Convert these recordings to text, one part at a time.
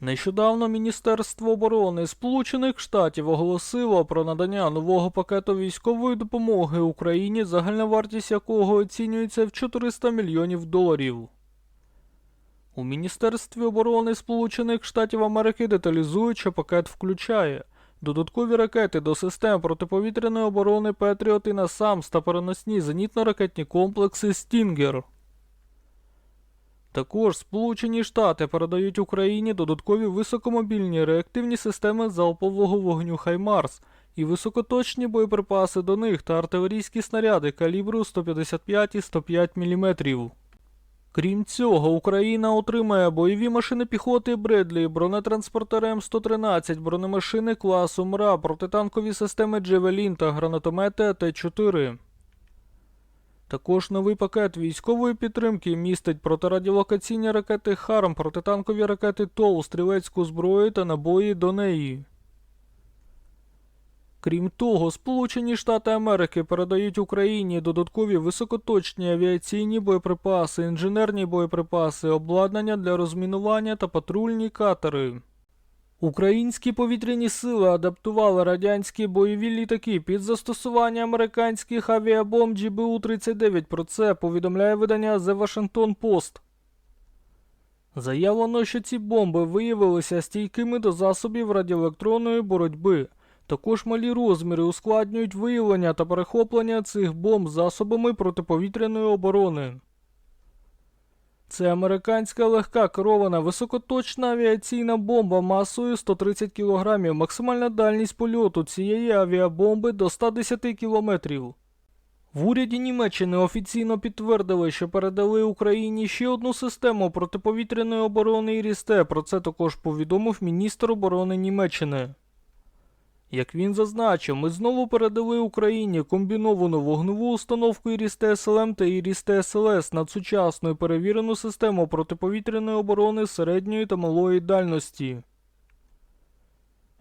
Нещодавно Міністерство оборони Сполучених Штатів оголосило про надання нового пакету військової допомоги Україні, загальна вартість якого оцінюється в 400 мільйонів доларів. У Міністерстві оборони Сполучених Штатів Америки деталізують, що пакет включає додаткові ракети до систем протиповітряної оборони Петріот і НАСАМС та переносні зенітно-ракетні комплекси Стінгер. Також Сполучені Штати передають Україні додаткові високомобільні реактивні системи залпового вогню Хаймарс і високоточні боєприпаси до них та артилерійські снаряди калібру 155 і 105 мм. Крім цього, Україна отримає бойові машини піхоти Бредлі, бронетранспортери М113, бронемашини класу МРА, протитанкові системи Джевелін та гранатомети АТ-4. Також новий пакет військової підтримки містить протирадіолокаційні ракети ХАРМ, протитанкові ракети ТОВ, стрілецьку зброю та набої до неї. Крім того, Сполучені Штати Америки передають Україні додаткові високоточні авіаційні боєприпаси, інженерні боєприпаси, обладнання для розмінування та патрульні катери. Українські повітряні сили адаптували радянські бойові літаки під застосування американських авіабомб GBU-39. Про це повідомляє видання The Washington Post. Заявлено, що ці бомби виявилися стійкими до засобів радіоелектронної боротьби. Також малі розміри ускладнюють виявлення та перехоплення цих бомб засобами протиповітряної оборони. Це американська легка керована високоточна авіаційна бомба масою 130 кг. Максимальна дальність польоту цієї авіабомби до 110 км. В уряді Німеччини офіційно підтвердили, що передали Україні ще одну систему протиповітряної оборони Ірісте. Про це також повідомив міністр оборони Німеччини. Як він зазначив, ми знову передали Україні комбіновану вогневу установку Ірісте СЛМ та Ірісте СЛС над сучасну і перевірену систему протиповітряної оборони середньої та малої дальності.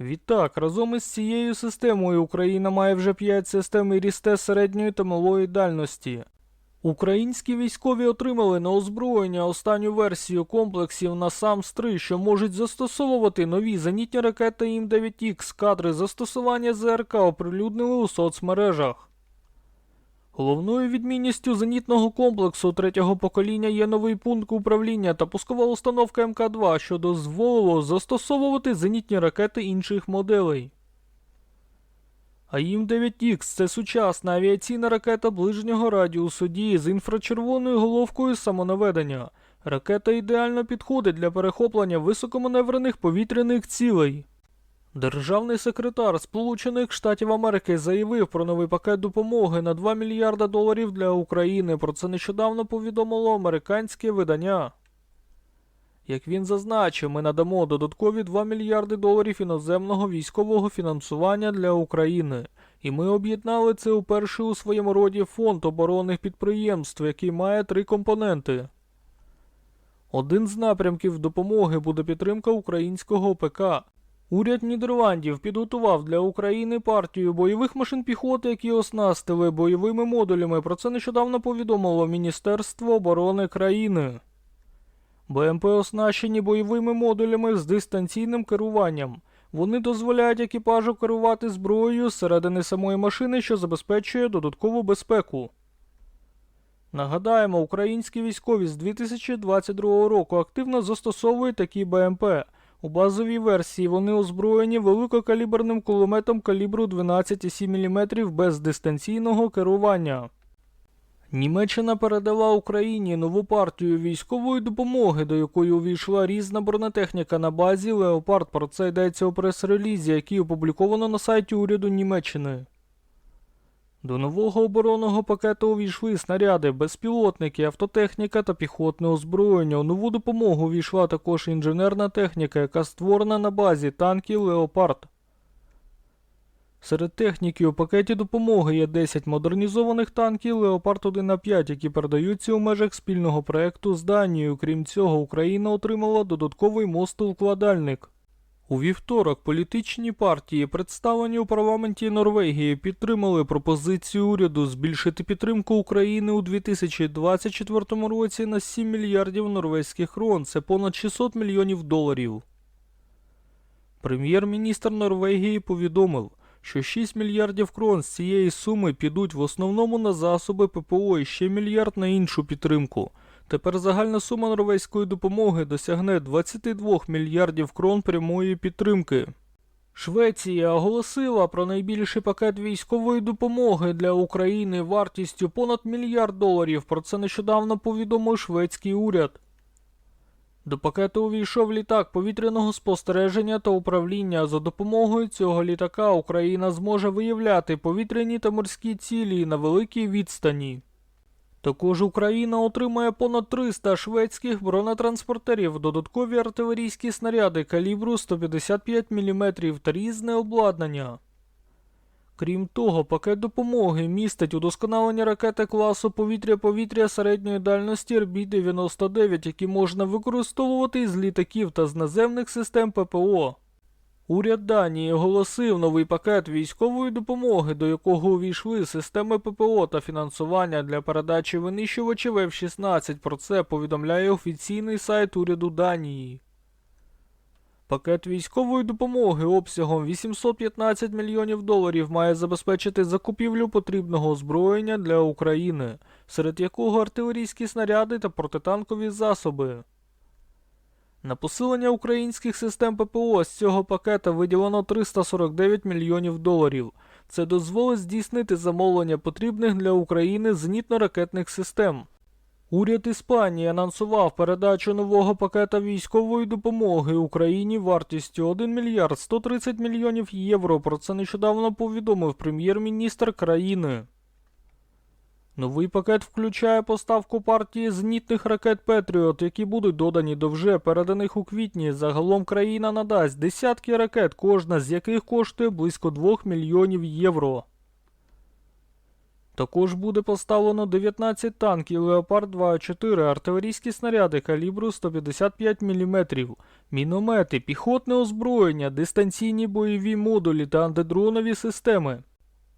Відтак, разом із цією системою Україна має вже 5 систем Ірісте середньої та малої дальності. Українські військові отримали на озброєння останню версію комплексів на НАСАМС-3, що можуть застосовувати нові зенітні ракети ІМ-9Х. Кадри застосування ЗРК оприлюднили у соцмережах. Головною відмінністю зенітного комплексу третього покоління є новий пункт управління та пускова установка МК-2, що дозволило застосовувати зенітні ракети інших моделей. АІМ-9Х це сучасна авіаційна ракета ближнього радіусу дії з інфрачервоною головкою самонаведення. Ракета ідеально підходить для перехоплення високоманеврених повітряних цілей. Державний секретар Сполучених Штатів Америки заявив про новий пакет допомоги на 2 мільярда доларів для України. Про це нещодавно повідомило американське видання. Як він зазначив, ми надамо додаткові 2 мільярди доларів іноземного військового фінансування для України, і ми об'єднали це уперше у своєму роді фонд оборонних підприємств, який має три компоненти. Один з напрямків допомоги буде підтримка українського ОПК. Уряд Нідерландів підготував для України партію бойових машин піхоти, які оснастили бойовими модулями. Про це нещодавно повідомило Міністерство оборони країни. БМП оснащені бойовими модулями з дистанційним керуванням. Вони дозволяють екіпажу керувати зброєю зсередини самої машини, що забезпечує додаткову безпеку. Нагадаємо, українські військові з 2022 року активно застосовують такі БМП. У базовій версії вони озброєні великокаліберним кулеметом калібру 12,7 мм без дистанційного керування. Німеччина передала Україні нову партію військової допомоги, до якої увійшла різна бронетехніка на базі Леопард. Про це йдеться у прес-релізі, який опубліковано на сайті уряду Німеччини. До нового оборонного пакету увійшли снаряди, безпілотники, автотехніка та піхотне озброєння. У нову допомогу увійшла також інженерна техніка, яка створена на базі танків Леопард. Серед техніки у пакеті допомоги є 10 модернізованих танків Леопард 1 на 5, які передаються у межах спільного проекту з Данією. Крім цього, Україна отримала додатковий мостовкладальник. У вівторок політичні партії, представлені у парламенті Норвегії, підтримали пропозицію уряду збільшити підтримку України у 2024 році на 7 мільярдів норвезьких крон, це понад 600 мільйонів доларів. Прем'єр-міністр Норвегії повідомив, що 6 мільярдів крон з цієї суми підуть в основному на засоби ППО і ще мільярд на іншу підтримку. Тепер загальна сума норвезької допомоги досягне 22 мільярдів крон прямої підтримки. Швеція оголосила про найбільший пакет військової допомоги для України вартістю понад мільярд доларів. Про це нещодавно повідомив шведський уряд. До пакету увійшов літак повітряного спостереження та управління. За допомогою цього літака Україна зможе виявляти повітряні та морські цілі на великій відстані. Також Україна отримає понад 300 шведських бронетранспортерів, додаткові артилерійські снаряди калібру 155 мм та різне обладнання. Крім того, пакет допомоги містить удосконалення ракети класу повітря-повітря середньої дальності РБ-99, які можна використовувати із літаків та з наземних систем ППО. Уряд Данії оголосив новий пакет військової допомоги, до якого увійшли системи ППО та фінансування для передачі винищувачів F-16. Про це повідомляє офіційний сайт уряду Данії. Пакет військової допомоги обсягом 815 мільйонів доларів має забезпечити закупівлю потрібного озброєння для України, серед якого артилерійські снаряди та протитанкові засоби. На посилення українських систем ППО з цього пакета виділено 349 мільйонів доларів. Це дозволить здійснити замовлення потрібних для України зенітно-ракетних систем. Уряд Іспанії анонсував передачу нового пакета військової допомоги Україні вартістю 1 мільярд 130 мільйонів євро. Про це нещодавно повідомив прем'єр-міністр країни. Новий пакет включає поставку партії зенітних ракет Петріот, які будуть додані до вже переданих у квітні. Загалом країна надасть десятки ракет, кожна з яких коштує близько 2 мільйонів євро. Також буде поставлено 19 танків Леопард 2 4 артилерійські снаряди калібру 155 мм, міномети, піхотне озброєння, дистанційні бойові модулі та антидронові системи.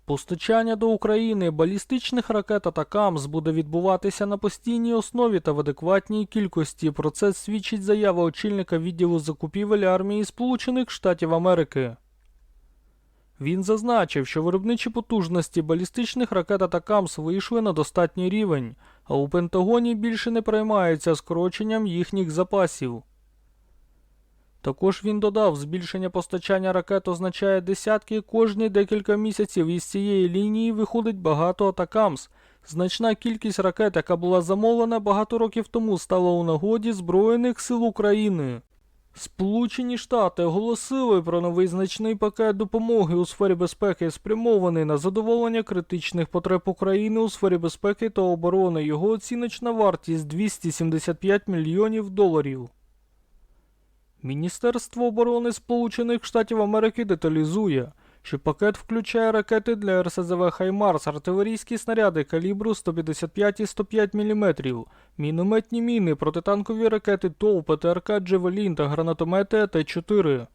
Постачання до України балістичних ракет Атакамс буде відбуватися на постійній основі та в адекватній кількості. Про це свідчить заява очільника відділу закупівель армії Сполучених Штатів Америки. Він зазначив, що виробничі потужності балістичних ракет Атакамс вийшли на достатній рівень, а у Пентагоні більше не переймаються скороченням їхніх запасів. Також він додав, збільшення постачання ракет означає десятки кожні декілька місяців із цієї лінії виходить багато атакамс. Значна кількість ракет, яка була замовлена багато років тому, стала у нагоді Збройних сил України. Сполучені Штати оголосили про новий значний пакет допомоги у сфері безпеки, спрямований на задоволення критичних потреб України у сфері безпеки та оборони. Його оціночна вартість 275 мільйонів доларів. Міністерство оборони Сполучених Штатів Америки деталізує, що пакет включає ракети для РСЗВ Хаймарс, артилерійські снаряди калібру 155 і 105 мм, мінометні міни, протитанкові ракети ТОВ, ПТРК Джевелін та гранатомети АТ-4.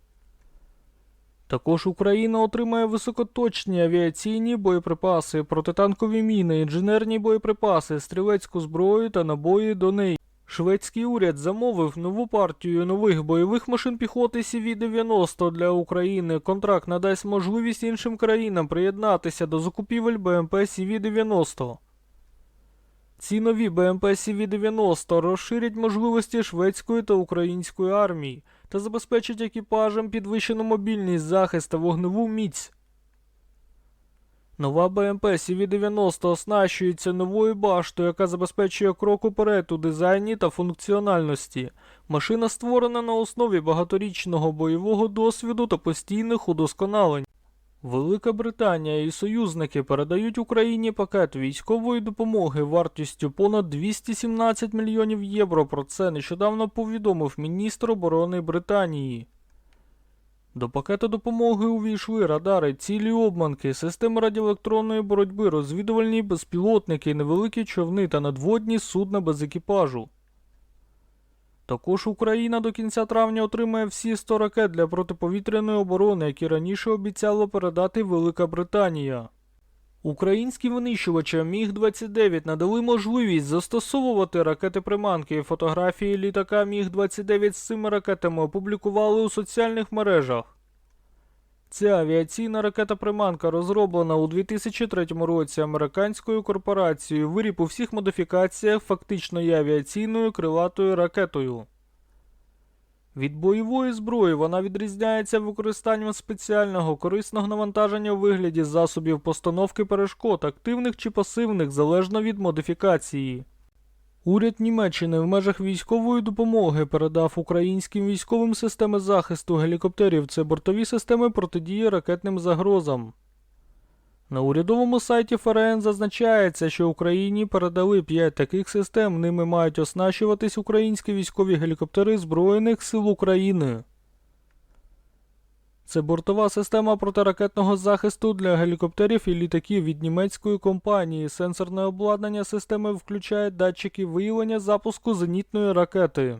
Також Україна отримає високоточні авіаційні боєприпаси, протитанкові міни, інженерні боєприпаси, стрілецьку зброю та набої до неї. Шведський уряд замовив нову партію нових бойових машин піхоти CV-90 для України. Контракт надасть можливість іншим країнам приєднатися до закупівель БМП CV-90. Ці нові БМП CV-90 розширять можливості шведської та української армії та забезпечать екіпажам підвищену мобільність, захист та вогневу міць. Нова БМП CV-90 оснащується новою баштою, яка забезпечує крок уперед у дизайні та функціональності. Машина створена на основі багаторічного бойового досвіду та постійних удосконалень. Велика Британія і союзники передають Україні пакет військової допомоги вартістю понад 217 мільйонів євро. Про це нещодавно повідомив міністр оборони Британії. До пакету допомоги увійшли радари, цілі обманки, системи радіоелектронної боротьби, розвідувальні безпілотники, невеликі човни та надводні судна без екіпажу. Також Україна до кінця травня отримає всі 100 ракет для протиповітряної оборони, які раніше обіцяла передати Велика Британія. Українські винищувачі Міг-29 надали можливість застосовувати ракети-приманки. Фотографії літака Міг-29 з цими ракетами опублікували у соціальних мережах. Ця авіаційна ракета-приманка розроблена у 2003 році американською корпорацією. Виріб у всіх модифікаціях фактично є авіаційною крилатою ракетою. Від бойової зброї вона відрізняється використанням спеціального корисного навантаження у вигляді засобів постановки перешкод, активних чи пасивних, залежно від модифікації. Уряд Німеччини в межах військової допомоги передав українським військовим системи захисту гелікоптерів. Це бортові системи протидії ракетним загрозам. На урядовому сайті ФРН зазначається, що Україні передали 5 таких систем. Ними мають оснащуватись українські військові гелікоптери Збройних сил України. Це бортова система протиракетного захисту для гелікоптерів і літаків від німецької компанії. Сенсорне обладнання системи включає датчики виявлення запуску зенітної ракети.